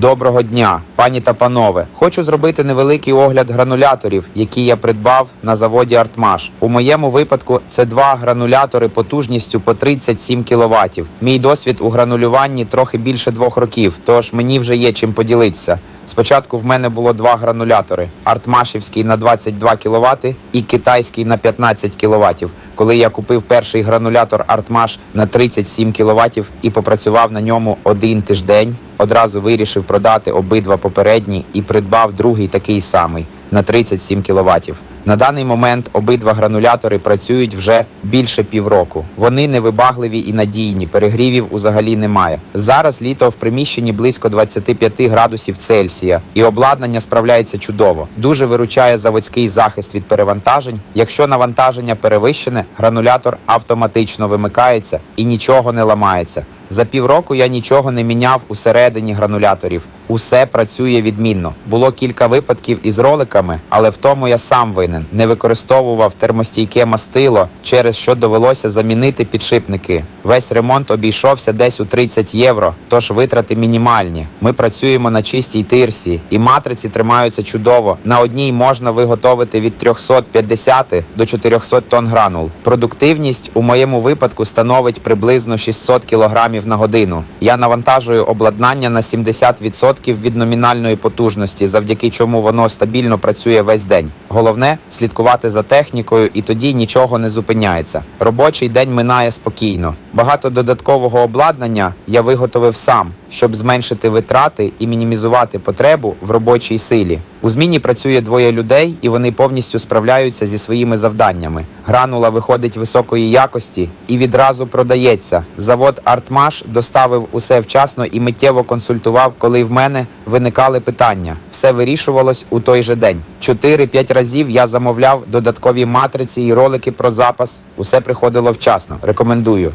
Доброго дня, пані та панове. Хочу зробити невеликий огляд грануляторів, які я придбав на заводі Артмаш. У моєму випадку це два гранулятори потужністю по 37 кВт. Мій досвід у гранулюванні трохи більше двох років, тож мені вже є чим поділитися. Спочатку в мене було два гранулятори: артмашівський на 22 кВт і китайський на 15 кВт. Коли я купив перший гранулятор Артмаш на 37 кВт і попрацював на ньому один тиждень, одразу вирішив продати обидва попередні і придбав другий такий самий на 37 кВт. На даний момент обидва гранулятори працюють вже більше півроку. Вони невибагливі і надійні, перегрівів взагалі немає. Зараз літо в приміщенні близько 25 градусів Цельсія, і обладнання справляється чудово. Дуже виручає заводський захист від перевантажень. Якщо навантаження перевищене, гранулятор автоматично вимикається і нічого не ламається. За півроку я нічого не міняв усередині грануляторів. Усе працює відмінно. Було кілька випадків із роликами, але в тому я сам винен. Не використовував термостійке мастило, через що довелося замінити підшипники. Весь ремонт обійшовся десь у 30 євро, тож витрати мінімальні. Ми працюємо на чистій тирсі, і матриці тримаються чудово. На одній можна виготовити від 350 до 400 тонн гранул. Продуктивність у моєму випадку становить приблизно 600 кг на годину. Я навантажую обладнання на 70% від номінальної потужності, завдяки чому воно стабільно працює весь день. Головне слідкувати за технікою, і тоді нічого не зупиняється. Робочий день минає спокійно. Багато додаткового обладнання я виготовив сам, щоб зменшити витрати і мінімізувати потребу в робочій силі. У зміні працює двоє людей, і вони повністю справляються зі своїми завданнями. Гранула виходить високої якості і відразу продається. Завод Артмаш доставив усе вчасно і миттєво консультував, коли в мене виникали питання. Все вирішувалось у той же день. 4-5 разів я замовляв додаткові матриці і ролики про запас. Усе приходило вчасно. Рекомендую.